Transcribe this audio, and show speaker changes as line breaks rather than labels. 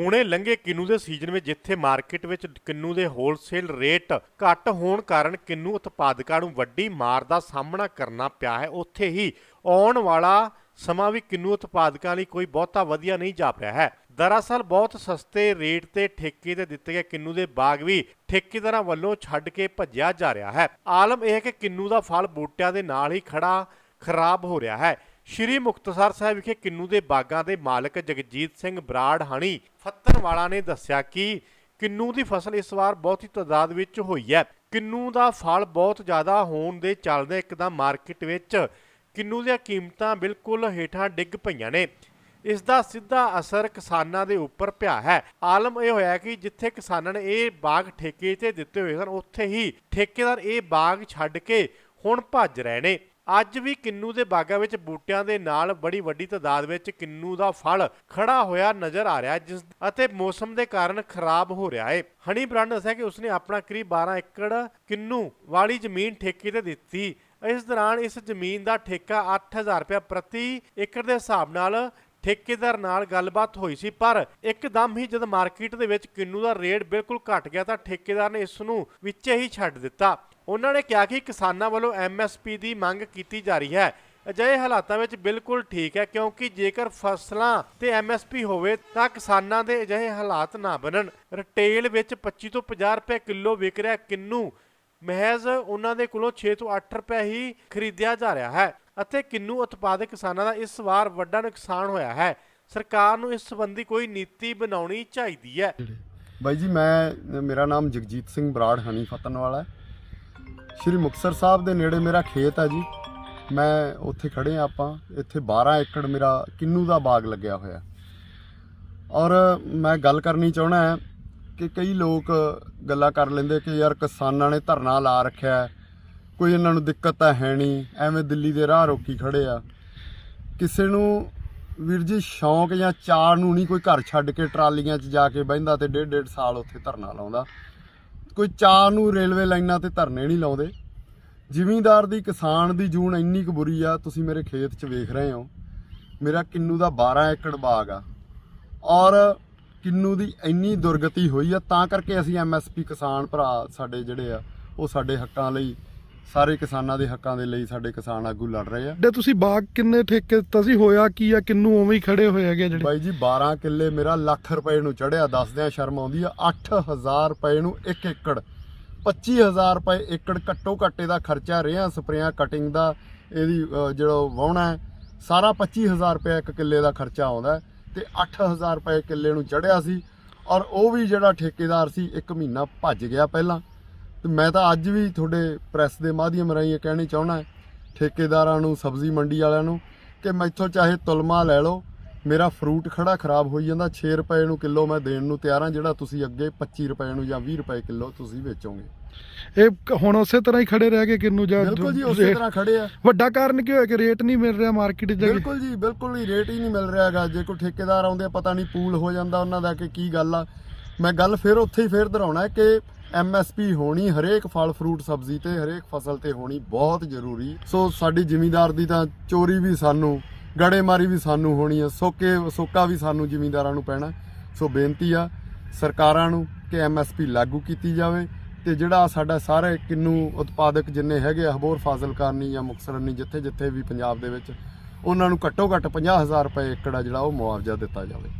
ਹੁਣੇ ਲੰਘੇ ਕਿੰਨੂ ਦੇ ਸੀਜ਼ਨ ਵਿੱਚ, ਜਿੱਥੇ ਮਾਰਕੀਟ ਵਿੱਚ ਕਿੰਨੂ ਦੇ ਹੋਲਸੇਲ ਰੇਟ ਘੱਟ ਹੋਣ ਕਾਰਨ ਕਿੰਨੂ ਉਤਪਾਦਕਾਂ ਨੂੰ ਵੱਡੀ ਮਾਰ ਦਾ ਸਾਹਮਣਾ ਕਰਨਾ ਪਿਆ ਹੈ। ਉੱਥੇ ਹੀ ਆਉਣ ਵਾਲਾ ਸਮਾਂ ਵੀ ਕਿੰਨੂ ਉਤਪਾਦਕਾਂ ਲਈ ਕੋਈ ਬਹੁਤਾ ਵਧੀਆ ਨਹੀਂ ਜਾਪ ਰਿਹਾ ਹੈ। ਦਰਅਸਲ ਬਹੁਤ ਸਸਤੇ ਰੇਟ ਤੇ ਠੇਕੇ ਤੇ ਦਿੱਤੇ ਗਏ ਕਿੰਨੂ ਦੇ ਬਾਗ ਵੀ ਠੇਕੇਦਾਰਾਂ ਵੱਲੋਂ ਛੱਡ ਕੇ ਭੱਜਿਆ ਜਾ ਰਿਹਾ ਹੈ। ਆਲਮ ਇਹ ਹੈ ਕਿ ਕਿੰਨੂ ਦਾ ਫਲ ਬੂਟਿਆਂ ਦੇ ਨਾਲ ਹੀ ਖੜਾ, ਖਰਾਬ ਹੋ ਰਿਹਾ ਹੈ। ਸ਼੍ਰੀ ਮੁਕਤਸਰ ਸਾਹਿਬ ਵਿਖੇ ਕਿੰਨੂ ਦੇ ਬਾਗਾਂ ਦੇ ਮਾਲਕ ਜਗਜੀਤ ਸਿੰਘ ਬਰਾੜ ਹਣੀ ਫੱਤਨਵਾਲਾ ਨੇ ਦੱਸਿਆ ਕਿ ਕਿੰਨੂ ਦੀ ਫਸਲ ਇਸ ਵਾਰ ਬਹੁਤੀ ਤਾਦਾਦ ਵਿੱਚ ਹੋਈ ਹੈ। ਕਿੰਨੂ ਦਾ ਫਲ ਬਹੁਤ ਜ਼ਿਆਦਾ ਹੋਣ ਦੇ ਚੱਲਦੇ ਇੱਕਦਮ ਮਾਰਕੀਟ ਵਿੱਚ ਕਿੰਨੂ ਦੀਆਂ ਕੀਮਤਾਂ ਬਿਲਕੁਲ ਹੇਠਾਂ ਡਿੱਗ ਪਈਆਂ ਨੇ। ਇਸ ਦਾ ਸਿੱਧਾ ਅਸਰ ਕਿਸਾਨਾਂ ਦੇ ਉੱਪਰ ਪਿਆ ਹੈ। ਆਲਮ ਇਹ ਹੋਇਆ ਕਿ ਜਿੱਥੇ ਕਿਸਾਨਾਂ ਨੇ ਇਹ ਬਾਗ ਠੇਕੇ ਤੇ ਦਿੱਤੇ ਹੋਏ ਸਨ, ਉੱਥੇ ਹੀ ਠੇਕੇਦਾਰ ਇਹ ਬਾਗ ਛੱਡ ਕੇ ਹੁਣ ਭੱਜ ਰਹੇ ਨੇ। ਅੱਜ ਵੀ ਕਿੰਨੂ ਦੇ ਬਾਗਾਂ ਵਿੱਚ ਬੂਟਿਆਂ ਦੇ ਨਾਲ ਬੜੀ ਵੱਡੀ ਤਾਦਾਦ ਵਿੱਚ ਕਿੰਨੂ ਦਾ ਫਲ ਖੜਾ ਹੋਇਆ ਨਜ਼ਰ ਆ ਰਿਹਾ ਜਿਸ ਅਤੇ ਮੌਸਮ ਦੇ ਕਾਰਨ ਖਰਾਬ ਹੋ ਰਿਹਾ ਹੈ। ਹਨੀ ਬ੍ਰਾਂਡ ਦੱਸਿਆ ਕਿ ਉਸਨੇ ਆਪਣਾ ਕਰੀਬ 12 ਏਕੜ ਕਿੰਨੂ ਵਾਲੀ ਜ਼ਮੀਨ ਠੇਕੇ ਤੇ ਦਿੱਤੀ। ਇਸ ਦੌਰਾਨ ਇਸ ਜ਼ਮੀਨ ਦਾ ਠੇਕਾ 8000 ਰੁਪਏ ਪ੍ਰਤੀ ਏਕੜ ਦੇ ਹਿਸਾਬ ਨਾਲ ਠੇਕੇਦਾਰ ਨਾਲ ਗੱਲਬਾਤ ਹੋਈ ਸੀ, ਪਰ ਇੱਕਦਮ ਹੀ ਜਦ ਮਾਰਕੀਟ ਦੇ ਵਿੱਚ ਕਿੰਨੂ ਦਾ ਰੇਟ ਬਿਲਕੁਲ ਘਟ ਗਿਆ ਤਾਂ ਠੇਕੇਦਾਰ ਨੇ ਇਸ ਨੂੰ ਵਿੱਚੇ ਹੀ ਛੱਡ ਦਿੱਤਾ। ਉਹਨਾਂ ਨੇ ਕਿਹਾ ਕਿ ਕਿਸਾਨਾਂ ਵੱਲੋਂ ਐਮਐਸਪੀ ਦੀ ਮੰਗ ਕੀਤੀ ਜਾ ਰਹੀ ਹੈ। ਅਜਿਹੇ ਹਾਲਾਤਾਂ ਵਿੱਚ ਬਿਲਕੁਲ ਠੀਕ ਹੈ, ਕਿਉਂਕਿ ਜੇਕਰ ਫਸਲਾਂ ਤੇ ਐਮਐਸਪੀ ਹੋਵੇ ਤਾਂ ਕਿਸਾਨਾਂ ਦੇ ਅਜਿਹੇ ਹਾਲਾਤ ਨਾ ਬਣਨ। ਰਿਟੇਲ ਵਿੱਚ 25 ਤੋਂ 50 ਰੁਪਏ ਕਿਲੋ ਵਿਕ ਰਿਹਾ ਕਿੰਨੂ। ਮਹਿਜ਼ ਉਹਨਾਂ ਦੇ ਕੋਲੋਂ 6 ਤੋਂ 8 ਰੁਪਏ ਹੀ ਖਰੀਦਿਆ ਜਾ ਰਿਹਾ ਹੈ। ਅਤੇ ਕਿੰਨੂ ਉਤਪਾਦਕ ਕਿਸਾਨਾਂ ਦਾ ਇਸ ਵਾਰ ਵੱਡਾ ਨੁਕਸਾਨ ਹੋਇਆ ਹੈ। ਸਰਕਾਰ ਨੂੰ ਇਸ ਸੰਬੰਧੀ ਕੋਈ ਨੀਤੀ ਬਣਾਉਣੀ ਚਾਹੀਦੀ ਹੈ।
ਬਾਈ ਜੀ, ਮੈਂ, ਮੇਰਾ ਨਾਮ ਜਗਜੀਤ ਸਿੰਘ ਬਰਾੜ ਹਨੀ ਫਤਨ ਵਾਲਾ ਹੈ। ਸ਼੍ਰੀ ਮੁਕਤਸਰ ਸਾਹਿਬ ਦੇ ਨੇੜੇ ਮੇਰਾ ਖੇਤ ਹੈ ਜੀ। ਮੈਂ ਉੱਥੇ ਖੜੇ ਆ ਆਪਾਂ। ਇੱਥੇ 12 ਏਕੜ ਮੇਰਾ ਕਿੰਨੂ ਦਾ ਬਾਗ ਲੱਗਿਆ ਹੋਇਆ ਔਰ ਮੈਂ ਗੱਲ ਕਰਨੀ ਚਾਹਣਾ ਹੈ ਕਿ ਕਈ ਲੋਕ ਗੱਲਾਂ ਕਰ ਲੈਂਦੇ ਕਿ ਯਾਰ ਕਿਸਾਨਾਂ ਨੇ ਧਰਨਾ ਲਾ ਰੱਖਿਆ ਹੈ। ਕੋਈ ਇਹਨਾਂ ਨੂੰ ਦਿੱਕਤ ਤਾਂ ਹੈ ਨਹੀਂ, ਐਵੇਂ ਦਿੱਲੀ ਦੇ ਰਾਹ ਰੋਕੀ ਖੜੇ ਆ। ਕਿਸੇ ਨੂੰ ਵੀਰ ਜੀ ਸ਼ੌਂਕ ਜਾਂ ਚਾਅ ਨੂੰ ਨਹੀਂ ਕੋਈ ਘਰ ਛੱਡ ਕੇ ਟਰਾਲੀਆਂ 'ਚ ਜਾ ਕੇ ਬਹਿੰਦਾ ਤੇ ਡੇਢ ਡੇਢ ਸਾਲ ਉੱਥੇ ਧਰਨਾ ਲਾਉਂਦਾ। ਕੋਈ ਚਾਅ ਨੂੰ ਰੇਲਵੇ ਲਾਈਨਾਂ ਤੇ ਧਰਨੇ ਨਹੀਂ ਲਾਉਂਦੇ। ਜ਼ਿਮੀਂਦਾਰ ਦੀ, ਕਿਸਾਨ ਦੀ ਜੂਨ ਇੰਨੀ ਕੁ ਬੁਰੀ ਆ, ਤੁਸੀਂ ਮੇਰੇ ਖੇਤ 'ਚ ਵੇਖ ਰਹੇ ਹੋ। ਮੇਰਾ ਕਿੰਨੂ ਦਾ 12 ਏਕੜ ਬਾਗ ਆ। ਔਰ ਕਿੰਨੂ ਦੀ ਇੰਨੀ ਦੁਰਗਤੀ ਹੋਈ ਆ, ਤਾਂ ਕਰਕੇ ਅਸੀਂ ਐਮਐਸਪੀ ਕਿਸਾਨ ਭਰਾ ਸਾਡੇ ਜਿਹੜੇ ਆ, ਉਹ ਸਾਡੇ ਹੱਕਾਂ ਲਈ ਸਾਰੇ ਕਿਸਾਨਾਂ ਦੇ ਹੱਕਾਂ ਦੇ ਲਈ ਸਾਡੇ ਕਿਸਾਨ ਆਗੂ ਲੜ ਰਹੇ ਆ।
ਡੇ ਤੁਸੀਂ ਬਾਗ ਕਿੰਨੇ ਠੇਕੇ ਦਿੱਤਾ ਸੀ? ਹੋਇਆ ਕੀ ਆ? ਕਿੰਨੂ ਉਵੇਂ ਹੀ ਖੜੇ ਹੋਏ ਹੈਗੇ ਜਿਹੜੇ?
ਬਾਈ ਜੀ 12 ਕਿੱਲੇ ਮੇਰਾ ਲੱਖ ਰੁਪਏ ਨੂੰ ਚੜਿਆ ਦੱਸਦਿਆਂ ਸ਼ਰਮ ਆਉਂਦੀ ਆ। 8000 ਰੁਪਏ ਨੂੰ 1 ਏਕੜ 25000 ਰੁਪਏ ਏਕੜ ਘੱਟੋ ਘੱਟ ਇਹਦਾ ਖਰਚਾ ਰਿਆਂ ਸਪਰੇਆਂ ਕਟਿੰਗ ਦਾ ਇਹਦੀ ਜਿਹੜਾ ਵਾਹੁਣਾ ਹੈ ਸਾਰਾ 25000 ਰੁਪਏ ਇੱਕ ਕਿੱਲੇ ਦਾ ਖਰਚਾ ਆਉਂਦਾ ਹੈ ਤੇ 8000 ਰੁਪਏ ਕਿੱਲੇ ਨੂੰ ਚੜਿਆ ਸੀ ਔਰ ਉਹ ਵੀ ਜਿਹੜਾ ਠੇਕੇਦਾਰ ਸੀ ਇੱਕ ਮਹੀਨਾ ਭੱਜ ਗਿਆ ਪਹਿਲਾਂ। ਤੇ ਮੈਂ ਤਾਂ ਅੱਜ ਵੀ ਤੁਹਾਡੇ ਪ੍ਰੈਸ ਦੇ ਮਾਧਿਅਮ ਰਾਹੀਂ ਇਹ ਕਹਿਣੀ ਚਾਹਣਾ ਠੇਕੇਦਾਰਾਂ ਨੂੰ ਸਬਜ਼ੀ ਮੰਡੀ ਵਾਲਿਆਂ ਨੂੰ ਕਿ ਮੈਥੋਂ ਚਾਹੇ ਤੁਲਮਾ ਲੈ ਲਓ ਮੇਰਾ ਫਰੂਟ ਖੜਾ ਖਰਾਬ ਹੋਈ ਜਾਂਦਾ 6 ਰੁਪਏ ਨੂੰ ਕਿਲੋ ਮੈਂ ਦੇਣ ਨੂੰ ਤਿਆਰ ਹਾਂ ਜਿਹੜਾ ਤੁਸੀਂ ਅੱਗੇ 25 ਰੁਪਏ ਨੂੰ ਜਾਂ 20 ਰੁਪਏ ਕਿਲੋ ਤੁਸੀਂ ਵੇਚੋਗੇ।
ਇਹ ਹੁਣ ਉਸੇ ਤਰ੍ਹਾਂ ਹੀ ਖੜੇ ਰਹਿ ਗਏ ਕਿੰਨੂ ਜਾਂ
ਬਿਲਕੁਲ ਜੀ ਉਸੇ ਤਰ੍ਹਾਂ ਖੜੇ ਆ।
ਵੱਡਾ ਕਾਰਨ ਕੀ ਹੋਇਆ ਕਿ ਰੇਟ ਨਹੀਂ ਮਿਲ ਰਿਹਾ ਮਾਰਕੀਟ 'ਚ?
ਬਿਲਕੁਲ ਜੀ ਬਿਲਕੁਲ ਹੀ ਰੇਟ ਹੀ ਨਹੀਂ ਮਿਲ ਰਿਹਾ ਹੈਗਾ। ਜੇ ਕੋਈ ਠੇਕੇਦਾਰ ਆਉਂਦੇ ਪਤਾ ਨਹੀਂ ਪੂਲ ਹੋ ਜਾਂਦਾ ਉਹਨਾਂ ਦਾ ਕਿ ਕੀ ਗੱਲ ਆ। ਮੈਂ ਗੱਲ ਫਿਰ ਉੱਥੇ ਹੀ ਫੇਰ ਦੁਹਰਾਉਣਾ ਹੈ ਕਿ ਐਮਐਸਪੀ ਹੋਣੀ ਹਰੇਕ ਫਲ ਫਰੂਟ ਸਬਜ਼ੀ ਤੇ ਹਰੇਕ ਫਸਲ ਤੇ ਹੋਣੀ ਬਹੁਤ ਜ਼ਰੂਰੀ। ਸੋ ਸਾਡੀ ਜ਼ਿਮੀਂਦਾਰ ਦੀ ਤਾਂ ਚੋਰੀ ਵੀ ਸਾਨੂੰ, ਗੜੇਮਾਰੀ ਵੀ ਸਾਨੂੰ ਹੋਣੀ ਆ, ਸੋਕੇ, ਸੋਕਾ ਵੀ ਸਾਨੂੰ ਜ਼ਿਮੀਂਦਾਰਾਂ ਨੂੰ ਪੈਣਾ। ਸੋ ਬੇਨਤੀ ਆ ਸਰਕਾਰਾਂ ਨੂੰ ਕਿ ਐਮਐਸਪੀ ਲਾਗੂ ਕੀਤੀ ਜਾਵੇ ਤੇ ਜਿਹੜਾ ਸਾਡਾ ਸਾਰੇ ਕਿੰਨੂ ਉਤਪਾਦਕ ਜਿੰਨੇ ਹੈਗੇ ਆ, ਹਬੋਰ ਫਾਜ਼ਿਲਕਾਰਨੀ ਜਾਂ ਮੁਕਤਸਰਨੀ ਜਿੱਥੇ ਜਿੱਥੇ ਵੀ ਪੰਜਾਬ ਦੇ ਵਿੱਚ, ਉਹਨਾਂ ਨੂੰ ਘੱਟੋ ਘੱਟ 50000 ਰੁਪਏ ਏਕੜ ਆ ਜਿਹੜਾ ਉਹ ਮੁਆਵਜ਼ਾ ਦਿੱਤਾ ਜਾਵੇ।